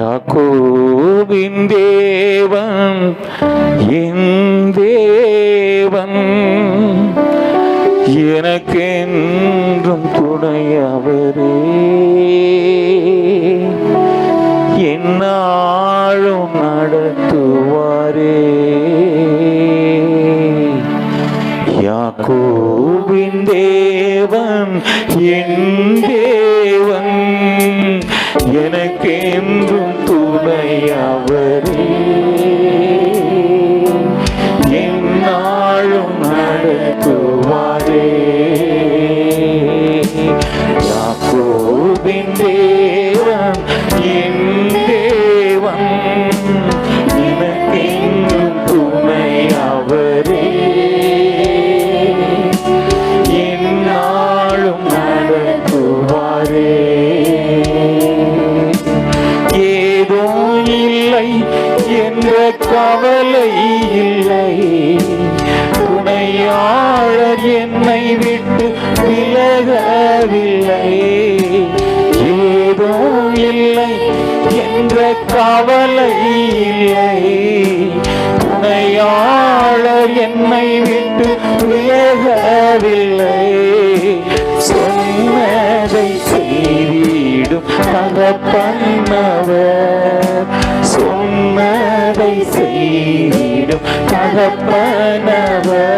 யாக்கோபின் தேவன் என் தேவன். எனக்கென்றும் துணையவரே. என்னாலும் எனக்கென்றும் துணை அவரே. கவலை இல்லை துணையாளர் என்னை விட்டு விலகவில்லை. ஏதோ இல்லை என்ற கவலை இல்லை துணையாளர் என்னை விட்டு விலகவில்லை. சொன்னதை செய்திடும் தகப்பனவர். தகப்பனவர்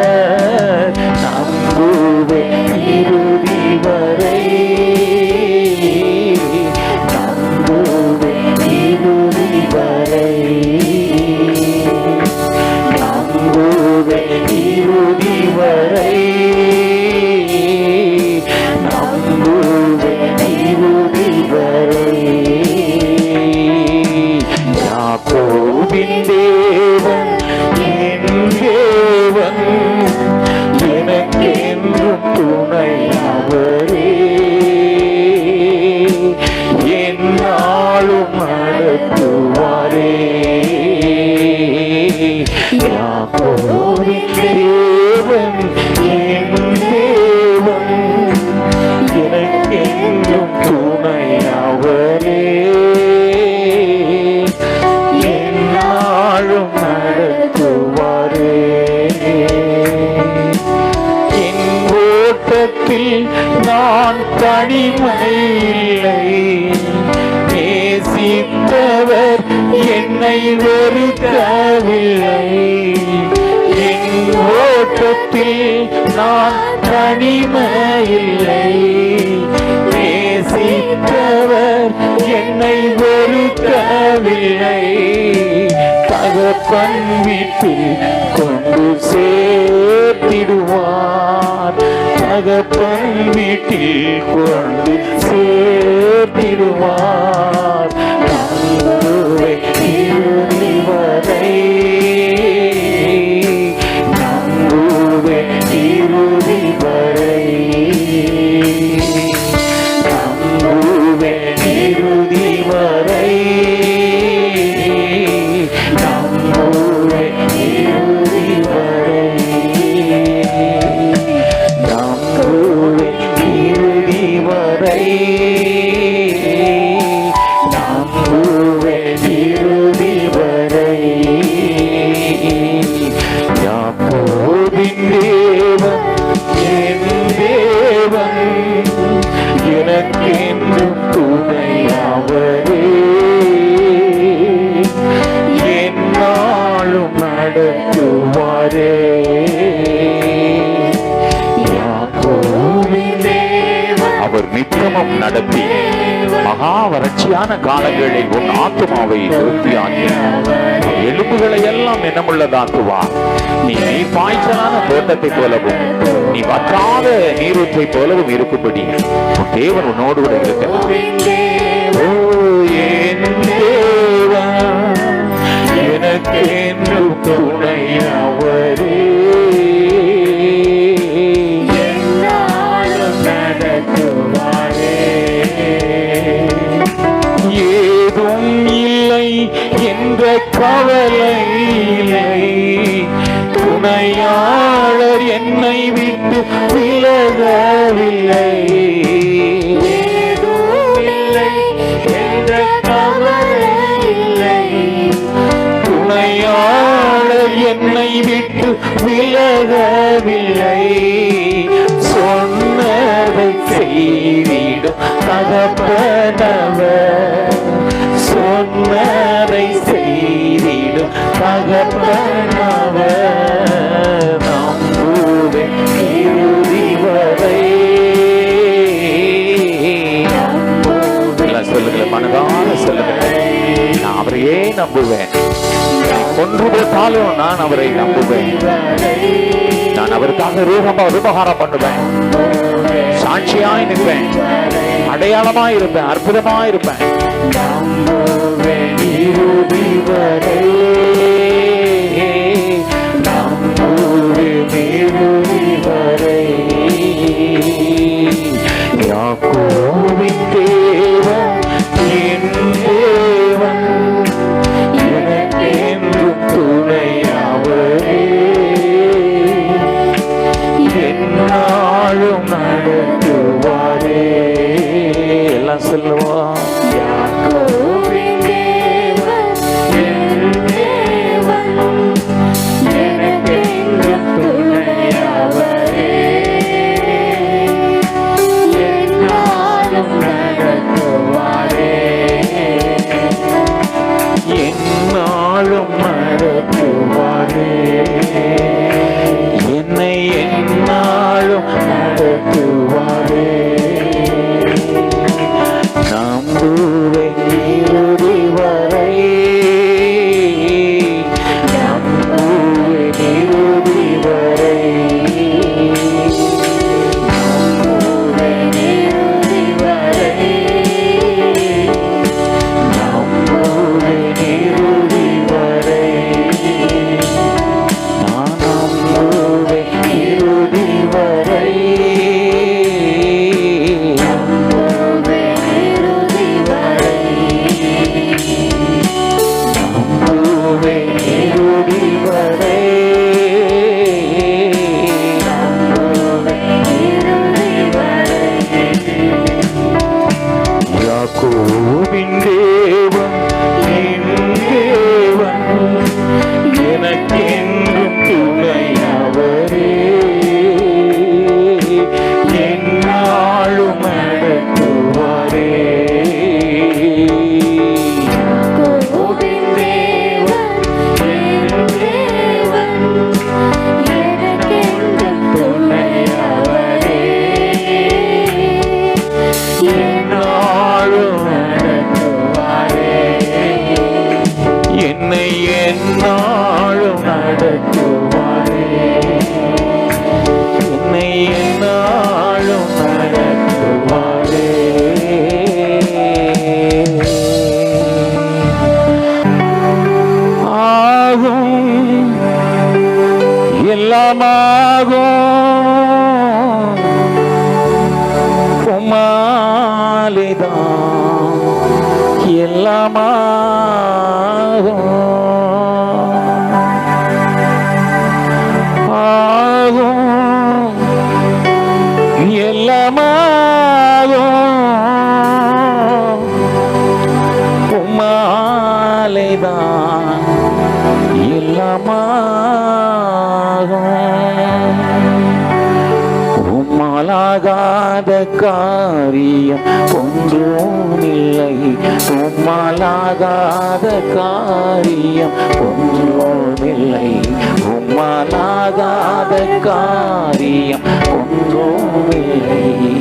தகப்பன் கொண்டு சேர்த்திடுவார். தகப்பன் வீட்டில் கொண்டு சேர்த்திடுவார். வறட்சியான காலங்களில் உன் ஆத்மாவை திருப்தியாக்கி எலும்புகளை எல்லாம் என்னமுள்ளதாக்குவார் நீ நீர் பாய்ச்சலான தோட்டத்தை போலவும் நீ வற்றாத நீரூற்றை போலவும் இருக்கும்படி உன் தேவன் உன்னோடு கூட இருக்க ஓ, என்று துணை அவரே என்ற நம்புவேன். ஒன்றுபட்டாலும் நான் அவரை நம்புவேன். நான் அவருக்காக ரூபமா உபகாரம் பண்ணுவேன். சாட்சியாய் நிற்பேன். அடையாளமா இருப்பேன். அற்புதமா இருப்பேன். mágoa உம்மாலாகாத காரியம் ஒன்றும் இல்லை. உம்மாலாகாத காரியம் ஒன்றும் இல்லை. உம்மாலாகாத காரியம் ஒன்றும் இல்லை.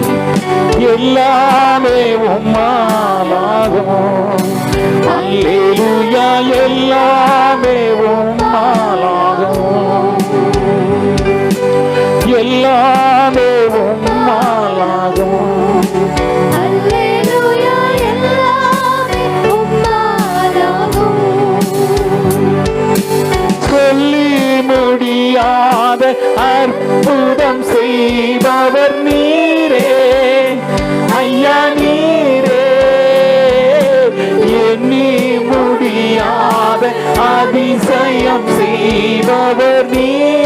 எல்லாமே உம்மாலாகும். அல்லேலுயா எல்லாமே உம்மாலாகும். எல்லாமே over me.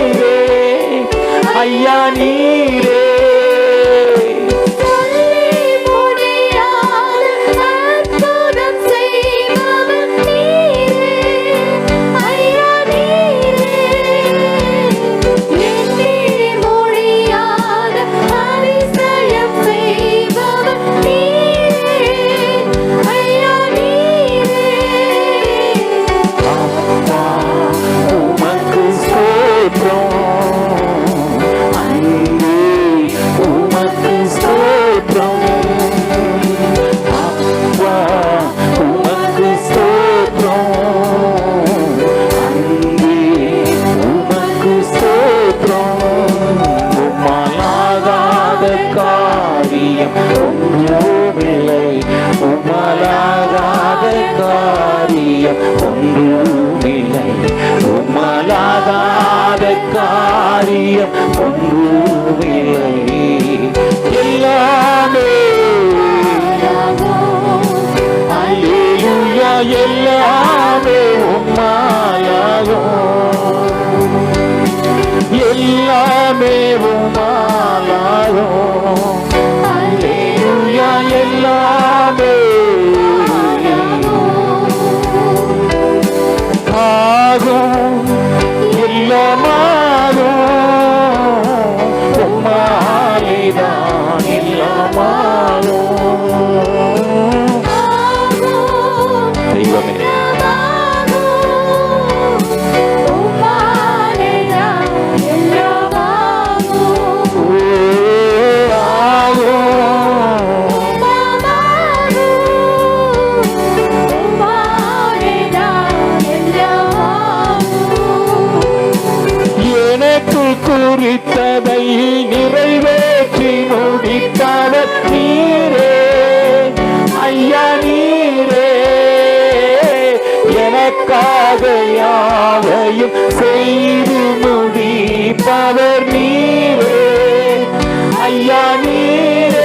அதை நிறைவேற்றி முடித்தான நீரே. ஐயா நீரே. எனக்காக யாவையும் செய்து முடிப்பவர் நீரே. ஐயா நீரே.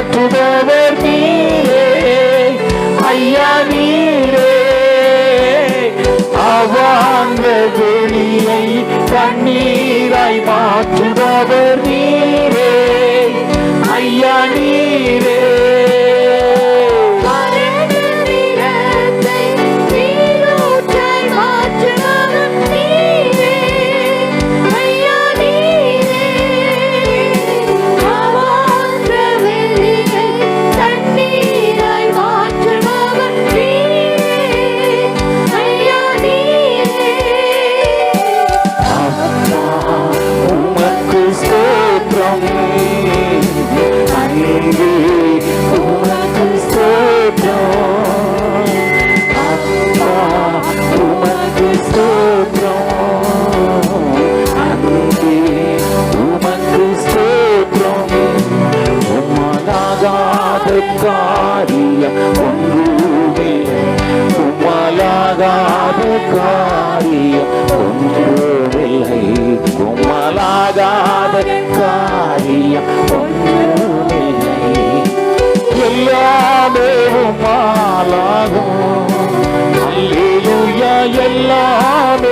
காத்துபவர் நீரே. ஐயா நீரே. அவாங்க வெளியை தண்ணீராய் மாற்றுபவர் எல்லாமே